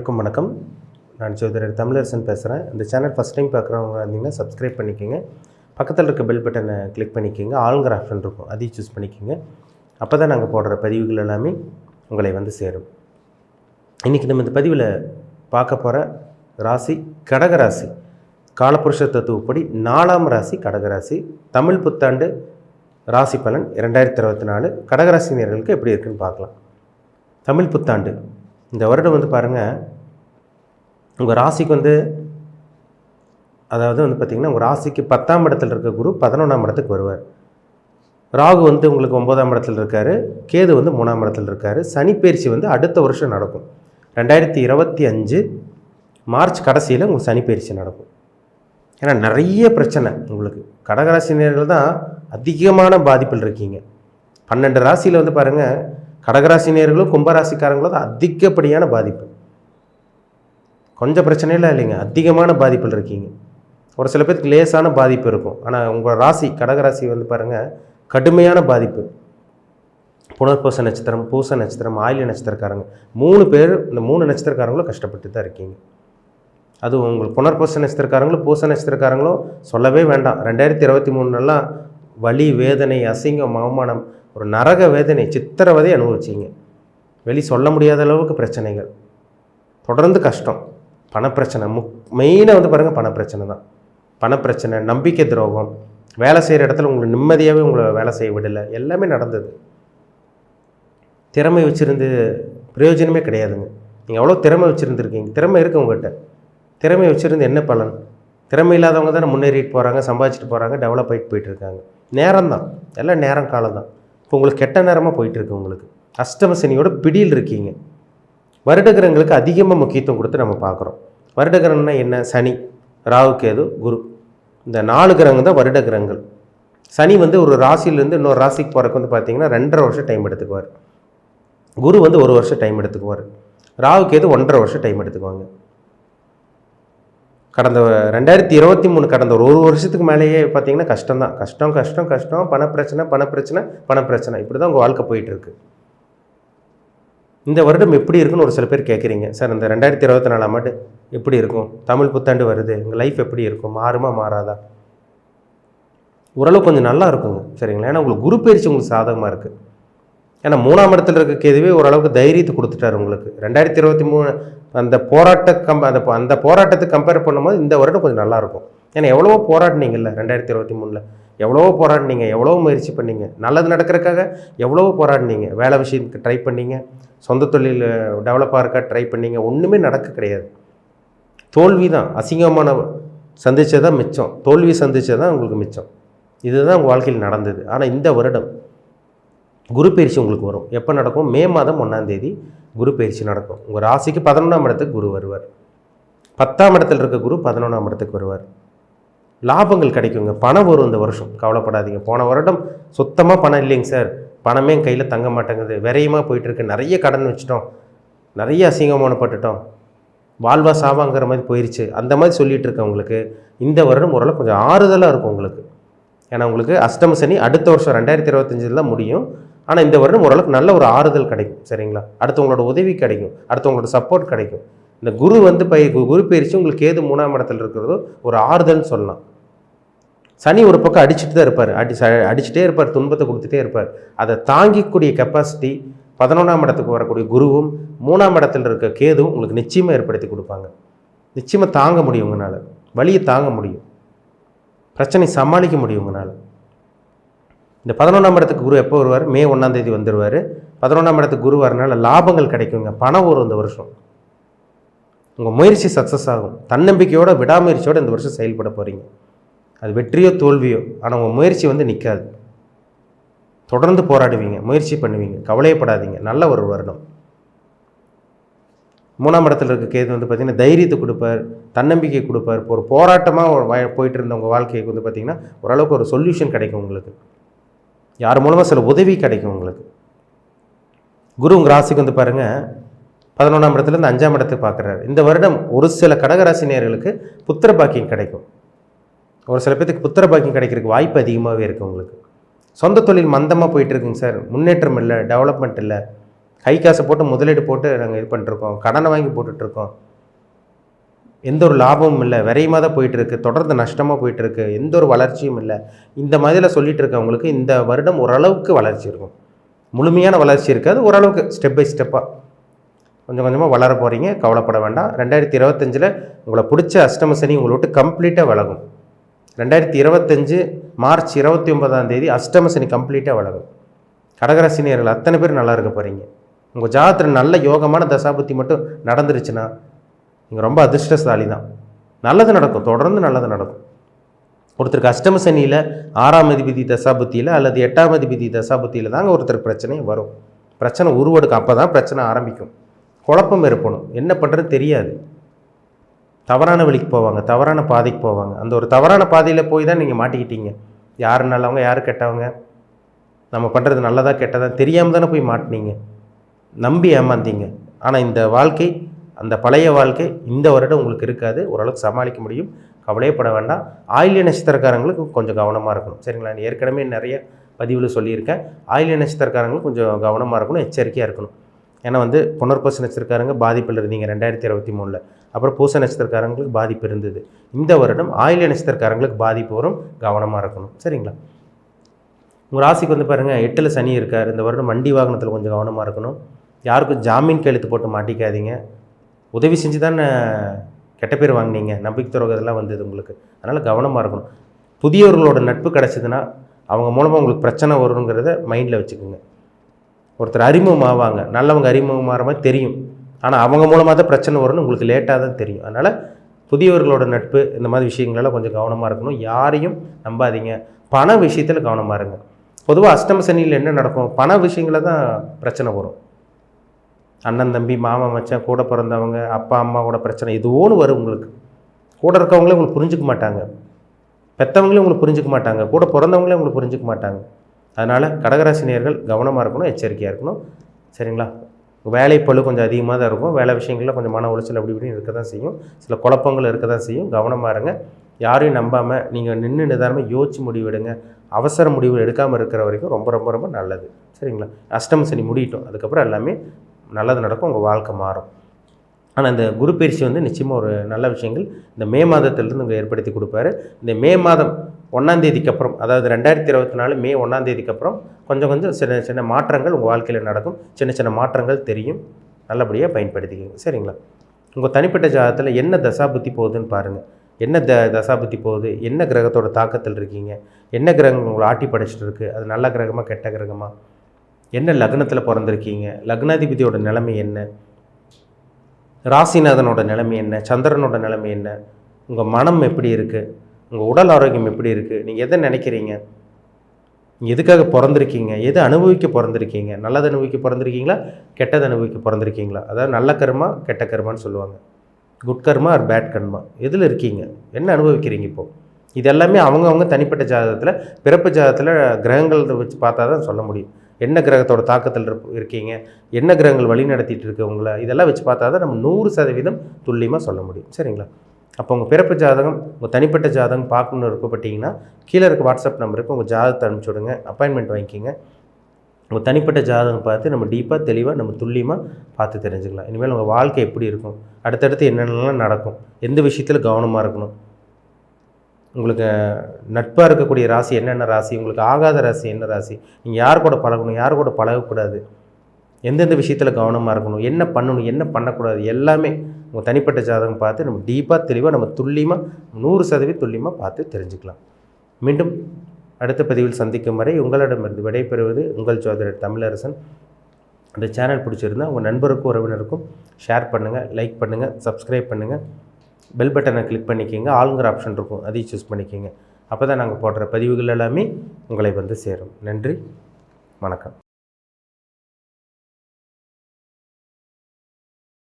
அனைவருக்கும் வணக்கம். நான் ஜோதிடர் தமிழரசன் பேசுகிறேன் இந்த சேனல் ஃபஸ்ட் டைம் பார்க்குறவங்க இருந்தீங்கன்னா சப்ஸ்கிரைப் பண்ணிக்கோங்க. பக்கத்தில் இருக்க பெல் பட்டனை கிளிக் பண்ணிக்கோங்க. ஆளுங்கிற ஆப்ஷன் இருக்கும். அதையும் சூஸ் பண்ணிக்கோங்க. அப்போ தான் நாங்கள் போடுற பதிவுகள் எல்லாமே உங்களை வந்து சேரும். இன்றைக்கி நம்ம இந்த பதிவில் பார்க்க போகிற ராசி கடகராசி காலபுருஷ தத்துவப்படி நாலாம் ராசி கடகராசி தமிழ் புத்தாண்டு ராசி பலன் இரண்டாயிரத்தி இருபத்தி நாலு கடகராசினியர்களுக்கு எப்படி இருக்குன்னு பார்க்கலாம். தமிழ் புத்தாண்டு. இந்த வருடம் வந்து பாருங்கள் உங்கள் ராசிக்கு வந்து அதாவது வந்து பார்த்திங்கன்னா உங்கள் ராசிக்கு பத்தாம் இடத்துல இருக்க குரு பதினொன்றாம் இடத்துக்கு வருவார். ராகு வந்து உங்களுக்கு ஒன்பதாம் இடத்துல இருக்கார். கேது வந்து மூணாம் இடத்துல இருக்கார். சனிப்பயிற்சி வந்து அடுத்த வருஷம் நடக்கும். ரெண்டாயிரத்தி இருபத்தி அஞ்சு மார்ச் கடைசியில் உங்களுக்கு சனிப்பயிற்சி நடக்கும். ஏன்னா நிறைய பிரச்சனை உங்களுக்கு. கடகராசினியர்கள் தான் அதிகமான பாதிப்பில் இருக்கீங்க. பன்னெண்டு ராசியில் வந்து பாருங்கள் கடகராசினியர்களும் கும்பராசிக்காரங்களும் தான் அதிகப்படியான பாதிப்பு. கொஞ்சம் பிரச்சனையெல்லாம் இல்லைங்க. அதிகமான பாதிப்பில் இருக்கீங்க. ஒரு சில பேருக்கு லேசான பாதிப்பு இருக்கும். ஆனால் உங்கள் ராசி கடகராசி வந்து பாருங்கள் கடுமையான பாதிப்பு. புனர்பூச நட்சத்திரம் பூச நட்சத்திரம் ஆயில்ய நட்சத்திரக்காரங்க. மூணு பேர் இந்த மூணு நட்சத்திரக்காரங்களும் கஷ்டப்பட்டு தான் இருக்கீங்க. அது உங்களுக்கு புனர்பூச நட்சத்திரக்காரங்களும் பூச நட்சத்திரக்காரங்களும் சொல்லவே வேண்டாம். ரெண்டாயிரத்தி இருபத்தி மூணுலாம் வலி வேதனை அசிங்கம் அவமானம் ஒரு நரக வேதனை சித்திரவதை அனுபவிச்சிங்க. வெளி சொல்ல முடியாத அளவுக்கு பிரச்சனைகள். தொடர்ந்து கஷ்டம். பணப்பிரச்சனை. முக் மெயினாக வந்து பாருங்கள் பணப்பிரச்சனை தான். பணப்பிரச்சனை நம்பிக்கை துரோகம் வேலை செய்கிற இடத்துல உங்களை நிம்மதியாகவே உங்களை வேலை செய்ய விடலை. எல்லாமே நடந்தது. திறமை வச்சுருந்து பிரயோஜனமே கிடையாதுங்க. நீங்கள் அவ்வளோ திறமை வச்சுருந்துருக்கீங்க. திறமை இருக்குது உங்கள்கிட்ட திறமை வச்சுருந்து என்ன பலன்? திறமை இல்லாதவங்க தானே முன்னேறிட்டு போகிறாங்க சம்பாதிச்சுட்டு போகிறாங்க டெவலப் ஆகிட்டு போயிட்டுருக்காங்க நேரம் தான். எல்லாம் நேரம் காலம் தான். இப்போ உங்களுக்கு கெட்ட நேரமாக போயிட்டுருக்கு உங்களுக்கு. அஷ்டம சனியோட பிடியில் இருக்கீங்க. வருடகிரகங்களுக்கு அதிகமாக முக்கியத்துவம் கொடுத்து நம்ம பார்க்குறோம். வருடகிரகம்னா என்ன? சனி ராகு கேது குரு. இந்த நாலு கிரகங்கள் தான் வருடகிரகங்கள் சனி வந்து ஒரு ராசியிலேருந்து இன்னொரு ராசிக்கு போகிறக்கு வந்து பார்த்திங்கன்னா ரெண்டரை வருஷம் டைம் எடுத்துக்குவார். குரு வந்து ஒரு வருஷம் டைம் எடுத்துக்குவார். ராகு கேது ஒன்றரை வருஷம் டைம் எடுத்துக்குவாங்க. கடந்த ரெண்டாயிரத்தி இருபத்தி மூணு கடந்த ஒரு ஒரு வருஷத்துக்கு மேலேயே பார்த்தீங்கன்னா கஷ்டம் தான் கஷ்டம் கஷ்டம் கஷ்டம். பணப்பிரச்சனை பணப்பிரச்சனை பணப்பிரச்சனை. இப்படி தான் உங்கள் வாழ்க்கை போயிட்டுருக்கு இந்த வருடம் எப்படி இருக்குன்னு ஒரு சில பேர் கேட்குறீங்க. சார் இந்த ரெண்டாயிரத்தி இருபத்தி நாலாம் ஆண்டு எப்படி இருக்கும்? தமிழ் புத்தாண்டு வருது. உங்கள் லைஃப் எப்படி இருக்கும்? மாறுமா மாறாதா? ஓரளவு கொஞ்சம் நல்லா இருக்குங்க சரிங்களா? ஏன்னா உங்களுக்கு குரு பயிற்சி உங்களுக்கு சாதகமாக இருக்குது ஏன்னா மூணாம் இடத்துல இருக்க கேதுவே ஓரளவுக்கு தைரியத்தை கொடுத்துட்டாரு உங்களுக்கு. ரெண்டாயிரத்தி இருபத்தி மூணு அந்த போராட்ட கம் அந்த அந்த போராட்டத்தை கம்பேர் பண்ணும்போது இந்த வருடம் கொஞ்சம் நல்லாயிருக்கும் ஏன்னா எவ்வளவோ போராடினீங்கல்ல ரெண்டாயிரத்தி இருபத்தி மூணில். எவ்வளவோ போராடினீங்க எவ்வளவோ முயற்சி பண்ணீங்க. நல்லது நடக்கிறதுக்காக எவ்வளவோ போராடினீங்க. வேலை விஷயத்துக்கு ட்ரை பண்ணீங்க. சொந்த தொழில் டெவலப்பாக இருக்க ட்ரை பண்ணீங்க. ஒன்றுமே நடக்க கிடையாது. தோல்வி தான். அசிங்கமான சந்தித்தது தான் மிச்சம். தோல்வி சந்தித்தது தான் உங்களுக்கு மிச்சம். இதுதான் உங்கள் வாழ்க்கையில் நடந்தது. ஆனால் இந்த வருடம் குரு பயிற்சி உங்களுக்கு வரும். எப்போ நடக்கும்? மே மாதம் ஒன்றாந்தேதி குரு பயிற்சி நடக்கும். உங்கள் ராசிக்கு பதினொன்றாம் இடத்துக்கு குரு வருவார். பத்தாம் இடத்துல இருக்க குரு பதினொன்றாம் இடத்துக்கு வருவார். லாபங்கள் கிடைக்குங்க. பணம் வரும் இந்த வருஷம். கவலைப்படாதீங்க. போன வருடம் சுத்தமாக பணம் இல்லைங்க சார். பணமே என் கையில் தங்க மாட்டேங்குது. விரையமாக போயிட்டுருக்கு. நிறைய கடன் வச்சிட்டோம். நிறைய அசிங்கமானப்பட்டுட்டோம் வாழ்வா சாவாங்கிற மாதிரி போயிடுச்சு அந்த மாதிரி சொல்லிட்டு உங்களுக்கு. இந்த வருடம் ஓரளவு கொஞ்சம் ஆறுதலாக இருக்கும் உங்களுக்கு. ஏன்னா உங்களுக்கு அஷ்டம சனி அடுத்த வருஷம் ரெண்டாயிரத்தி இருபத்தஞ்சில் தான் முடியும். ஆனால் இந்த வருடம் ஓரளவுக்கு நல்ல ஒரு ஆறுதல் கிடைக்கும். சரிங்களா? அடுத்தவங்களோட உதவி கிடைக்கும். அடுத்தவங்களோட சப்போர்ட் கிடைக்கும். இந்த குரு வந்து பயிர் குரு பயிற்சி உங்களுக்கு ஏது மூணாம் இடத்துல இருக்கிறதோ ஒரு ஆறுதல்னு சொல்லலாம். சனி ஒரு பக்கம் அடிச்சுட்டு தான் இருப்பார். அடி ச- அடிச்சுட்டே இருப்பார் துன்பத்தை கொடுத்துட்டே இருப்பார். அதை தாங்கிக்கூடிய கெப்பாசிட்டி பதினொன்றாம் இடத்துக்கு வரக்கூடிய குருவும் மூணாம் இடத்துல இருக்க கேதுவும் உங்களுக்கு நிச்சயமாக ஏற்படுத்தி கொடுப்பாங்க. நிச்சயமாக தாங்க முடியும் உங்களால். வழியை தாங்க முடியும். பிரச்சனை சமாளிக்க முடியும் உங்களால். இந்த பதினொன்றாம் இடத்துக்கு குரு எப்போ வருவார்? மே ஒன்றாம் தேதி வந்துடுவார் பதினொன்றாம் இடத்துக்கு குரு வரனால லாபங்கள் கிடைக்குங்க. பணம் வரும் இந்த வருஷம். உங்கள் முயற்சி சக்ஸஸ் ஆகும். தன்னம்பிக்கையோட விடாமுயற்சியோடு இந்த வருஷம் செயல்பட போகிறீங்க அது வெற்றியோ தோல்வியோ. ஆனால் உங்கள் முயற்சி வந்து நிற்காது தொடர்ந்து போராடுவீங்க முயற்சி பண்ணுவீங்க கவலையப்படாதீங்க. நல்ல ஒரு வருடம். மூணாம் இடத்துல இருக்க கேது வந்து பார்த்திங்கன்னா தைரியத்தை கொடுப்பார் தன்னம்பிக்கை கொடுப்பார். இப்போ ஒரு போராட்டமாக போயிட்டு இருந்த உங்கள் வாழ்க்கைக்கு வந்து பார்த்திங்கன்னா ஓரளவுக்கு ஒரு சொல்யூஷன் கிடைக்கும் உங்களுக்கு. யார் மூலமாக சில உதவி கிடைக்கும் உங்களுக்கு. குரு உங்கள் ராசிக்கு வந்து பாருங்கள் பதினொன்றாம் இடத்துலேருந்து அஞ்சாம் இடத்துக்கு பார்க்குறாரு. இந்த வருடம் ஒரு சில கடகராசி நேயர்களுக்கு புத்திர பாக்கியம் கிடைக்கும். ஒரு சில பேத்துக்கு புத்திர பாக்கியம் கிடைக்கிறதுக்கு வாய்ப்பு அதிகமாகவே இருக்குது உங்களுக்கு. சொந்த தொழில் மந்தமாக போயிட்டுருக்குங்க சார். முன்னேற்றம் இல்லை டெவலப்மெண்ட் இல்லை. கை காசை போட்டு முதலீடு போட்டு நாங்கள் இது பண்ணிட்டுருக்கோம். கடனை வாங்கி போட்டுட்ருக்கோம் எந்த ஒரு லாபமும் இல்லை. விரையமாக தான் போயிட்டுருக்கு. தொடர்ந்து நஷ்டமாக போயிட்டுருக்கு. எந்த ஒரு வளர்ச்சியும் இல்லை. இந்த மாதிரிலாம் சொல்லிட்டு இருக்கவங்களுக்கு இந்த வருடம் ஓரளவுக்கு வளர்ச்சி இருக்கும். முழுமையான வளர்ச்சி இருக்காது. ஓரளவுக்கு ஸ்டெப் பை ஸ்டெப்பாக கொஞ்சம் கொஞ்சமாக வளர போகிறீங்க கவலைப்பட வேண்டாம். ரெண்டாயிரத்தி இருபத்தஞ்சில் உங்களை பிடிச்ச அஷ்டம சனி உங்களை விட்டு கம்ப்ளீட்டாக விலகும். ரெண்டாயிரத்தி இருபத்தஞ்சு மார்ச் இருபத்தி ஒன்பதாம் தேதி அஷ்டம சனி கம்ப்ளீட்டாக வளரும். கடகராசினியர்கள் அத்தனை பேர் நல்லா இருக்க போகிறீங்க உங்கள் ஜாதகத்தில் நல்ல யோகமான தசாபுத்தி மட்டும் நடந்துருச்சுன்னா நீங்கள் ரொம்ப அதிர்ஷ்டசாலி தான். நல்லது நடக்கும். தொடர்ந்து நல்லது நடக்கும். ஒருத்தருக்கு அஷ்டம சனியில் ஆறாம் அதிபதி தசாபுத்தியில் அல்லது எட்டாம் அதிபதி தசாபுத்தியில் தாங்க ஒருத்தருக்கு பிரச்சனையும் வரும். பிரச்சனை உருவெடுக்கும் அப்போ தான் பிரச்சனை ஆரம்பிக்கும். குழப்பம் இருப்பணும் என்ன பண்ணுறது தெரியாது. தவறான வழிக்கு போவாங்க தவறான பாதைக்கு போவாங்க. அந்த ஒரு தவறான பாதையில் போய் தான் நீங்கள் மாட்டிக்கிட்டீங்க. யார் நல்லவங்க யார் கெட்டவங்க? நம்ம பண்ணுறது நல்லதாக கெட்டதா தெரியாமல் தானே போய் மாட்டினீங்க. நம்பி ஏமாந்தீங்க. ஆனால் இந்த வாழ்க்கை அந்த பழைய வாழ்க்கை இந்த வருடம் உங்களுக்கு இருக்காது. ஓரளவுக்கு சமாளிக்க முடியும். கவலையப்பட வேண்டாம். ஆயிலிய நட்சத்திரக்காரங்களுக்கு கொஞ்சம் கவனமாக இருக்கணும். சரிங்களா? நான் ஏற்கனவே நிறைய பதிவில் சொல்லியிருக்கேன். ஆயிலிய நட்சத்திரக்காரங்களுக்கு கொஞ்சம் கவனமாக இருக்கணும் எச்சரிக்கையாக இருக்கணும். ஏன்னா வந்து புனர்பசு நட்சத்திரக்காரங்க பாதிப்பில் இருந்தீங்க ரெண்டாயிரத்தி இருபத்தி மூணில். அப்புறம் பூச நட்சத்திரக்காரங்களுக்கு பாதிப்பு இருந்தது. இந்த வருடம் ஆயில நட்சத்திரக்காரங்களுக்கு பாதிப்பு வரும் கவனமாக இருக்கணும். சரிங்களா? உங்கள் ராசிக்கு வந்து பாருங்கள் எட்டில் சனி இருக்கார். இந்த வருடம் வண்டி வாகனத்தில் கொஞ்சம் கவனமாக இருக்கணும். யாருக்கும் ஜாமீன் கையெழுத்து போட்டு மாட்டிக்காதீங்க. உதவி செஞ்சு தானே கெட்ட பேர் வாங்கினீங்க. நம்பிக்கை துரோகம் இதெல்லாம் வந்தது உங்களுக்கு. அதனால் கவனமாக இருக்கணும். புதியவர்களோட நட்பு கிடச்சிதுன்னா அவங்க மூலமாக உங்களுக்கு பிரச்சனை வருங்கிறத மைண்டில் வச்சுக்கோங்க. ஒருத்தர் அறிமுகம் ஆவாங்க நல்லவங்க அறிமுகம் ஆகிற மாதிரி தெரியும். ஆனால் அவங்க மூலமாக தான் பிரச்சனை வரும்னு உங்களுக்கு லேட்டாக தான் தெரியும். அதனால் புதியவர்களோட நட்பு இந்த மாதிரி விஷயங்களெல்லாம் கொஞ்சம் கவனமாக இருக்கணும். யாரையும் நம்பாதீங்க. பண விஷயத்தில் கவனமாக இருங்க. பொதுவாக அஷ்டம சனியில் என்ன நடக்கும்? பண விஷயங்களில் தான் பிரச்சனை வரும். அண்ணன் தம்பி மாமன் மச்சான் கூட பிறந்தவங்க அப்பா அம்மா கூட பிரச்சனை எதுவோன்னு வரும் உங்களுக்கு. கூட இருக்கவங்களே உங்களுக்கு புரிஞ்சுக்க மாட்டாங்க. பெற்றவங்களே உங்களுக்கு புரிஞ்சுக்க மாட்டாங்க. கூட பிறந்தவங்களே உங்களுக்கு புரிஞ்சுக்க மாட்டாங்க. அதனால் கடகராசினியர்கள் கவனமாக இருக்கணும் எச்சரிக்கையாக இருக்கணும். சரிங்களா? வேலை பளு கொஞ்சம் அதிகமாக தான் இருக்கும். வேலை விஷயங்களில் கொஞ்சம் மன உளைச்சல் அப்படி இப்படின்னு இருக்க தான் செய்யும். சில குழப்பங்கள் இருக்க தான் செய்யும். கவனமாக இருங்க. யாரையும் நம்பாமல் நீங்கள் நின்று நிதானமாக யோசிச்சு முடிவெடுங்க. அவசர முடிவு எடுக்காமல் இருக்கிற வரைக்கும் ரொம்ப ரொம்ப ரொம்ப நல்லது. சரிங்களா? அஷ்டம சனி முடியட்டும். அதுக்கப்புறம் எல்லாமே நல்லது நடக்கும். உங்கள் வாழ்க்கை மாறும். ஆனால் இந்த குரு பயிற்சி வந்து நிச்சயமாக ஒரு நல்ல விஷயங்கள். இந்த மே மாதத்திலிருந்து உங்கள் ஏற்படுத்தி கொடுப்பாரு. இந்த மே மாதம் ஒன்றாந்தேதிக்கு அப்புறம் அதாவது ரெண்டாயிரத்தி இருபத்தி நாலு மே ஒன்றாந்தேதிக்கு அப்புறம் கொஞ்சம் கொஞ்சம் சின்ன சின்ன மாற்றங்கள் உங்கள் வாழ்க்கையில் நடக்கும். சின்ன சின்ன மாற்றங்கள் தெரியும். நல்லபடியாக பயன்படுத்திக்கோங்க. சரிங்களா? உங்கள் தனிப்பட்ட ஜாதகத்தில் என்ன தசாபுத்தி போகுதுன்னு பாருங்கள் என்ன த தசாபுத்தி போகுது? என்ன கிரகத்தோட தாக்கத்தில் இருக்கீங்க? என்ன கிரகம் உங்களை ஆட்டி படைச்சிட்டு இருக்குது அது நல்ல கிரகமாக கெட்ட கிரகமாக என்ன லக்னத்தில் பிறந்திருக்கீங்க? லக்னாதிபதியோட நிலைமை என்ன? ராசிநாதனோட நிலைமை என்ன? சந்திரனோட நிலைமை என்ன? உங்கள் மனம் எப்படி இருக்குது உங்கள் உடல் ஆரோக்கியம் எப்படி இருக்குது நீங்கள் எதை நினைக்கிறீங்க? நீங்கள் எதுக்காக பிறந்திருக்கீங்க? எது அனுபவிக்க பிறந்திருக்கீங்க? நல்லது அனுபவிக்க பிறந்திருக்கீங்களா? கெட்டது அனுபவிக்க பிறந்திருக்கீங்களா? அதாவது நல்ல கர்மா கெட்ட கர்மான்னு சொல்லுவாங்க. Good karma or bad karma? எதில் இருக்கீங்க? என்ன அனுபவிக்கிறீங்க இப்போது இது எல்லாமே அவங்கவுங்க தனிப்பட்ட ஜாதகத்தில் பிறப்பு ஜாதகத்தில் கிரகங்கள் வச்சு பார்த்தா தான் சொல்ல முடியும். என்ன கிரகத்தோட தாக்கத்தில் இருப் இருக்கீங்க? என்ன கிரகங்கள் வழி நடத்திட்டு இருக்கு உங்களை? இதெல்லாம் வச்சு பார்த்தா தான் நம்ம நூறு சதவீதம் துல்லியமாக சொல்ல முடியும். சரிங்களா? அப்போ உங்கள் பிறப்பு ஜாதகம் உங்கள் தனிப்பட்ட ஜாதகம் பார்க்கணுன்னு விருப்பப்பட்டீங்கன்னா கீழே இருக்க வாட்ஸ்அப் நம்பருக்கு உங்கள் ஜாதகத்தை அனுப்பிச்சி விடுங்க. அப்பாயின்மெண்ட் வாங்கிக்கிங்க. உங்கள் தனிப்பட்ட ஜாதகம் பார்த்து நம்ம டீப்பாக தெளிவாக நம்ம துல்லியமாக பார்த்து தெரிஞ்சுக்கலாம். இனிமேல் உங்கள் வாழ்க்கை எப்படி இருக்கும்? அடுத்தடுத்து என்னென்னலாம் நடக்கும்? எந்த விஷயத்தில் கவனமாக இருக்கணும்? உங்களுக்கு நட்பாக இருக்கக்கூடிய ராசி என்னென்ன ராசி? உங்களுக்கு ஆகாத ராசி என்ன ராசி? நீங்கள் யார் கூட பழகணும்? யார் கூட பழகக்கூடாது? எந்தெந்த விஷயத்தில் கவனமாக இருக்கணும்? என்ன பண்ணணும்? என்ன பண்ணக்கூடாது? எல்லாமே உங்கள் தனிப்பட்ட ஜாதகம் பார்த்து நம்ம டீப்பாக தெளிவாக நம்ம துல்லியமாக நூறு சதவீத துல்லியமாக பார்த்து தெரிஞ்சுக்கலாம். மீண்டும் அடுத்த பதிவில் சந்திக்கும் வரை உங்களிடமிருந்து விடைபெறுவது உங்கள் ஜோதிடர் தமிழரசன். இந்த சேனல் பிடிச்சிருந்தா உங்கள் நண்பருக்கும் உறவினருக்கும் ஷேர் பண்ணுங்கள் லைக் பண்ணுங்கள் சப்ஸ்கிரைப் பண்ணுங்கள் பெல் பட்டனை கிளிக் பண்ணிக்கோங்க. ஆளுங்கிற ஆப்ஷன் இருக்கும். அதையும் சூஸ் பண்ணிக்கோங்க. அப்போ தான் நாங்கள் போடுற பதிவுகள் எல்லாமே உங்களை வந்து சேரும். நன்றி வணக்கம்.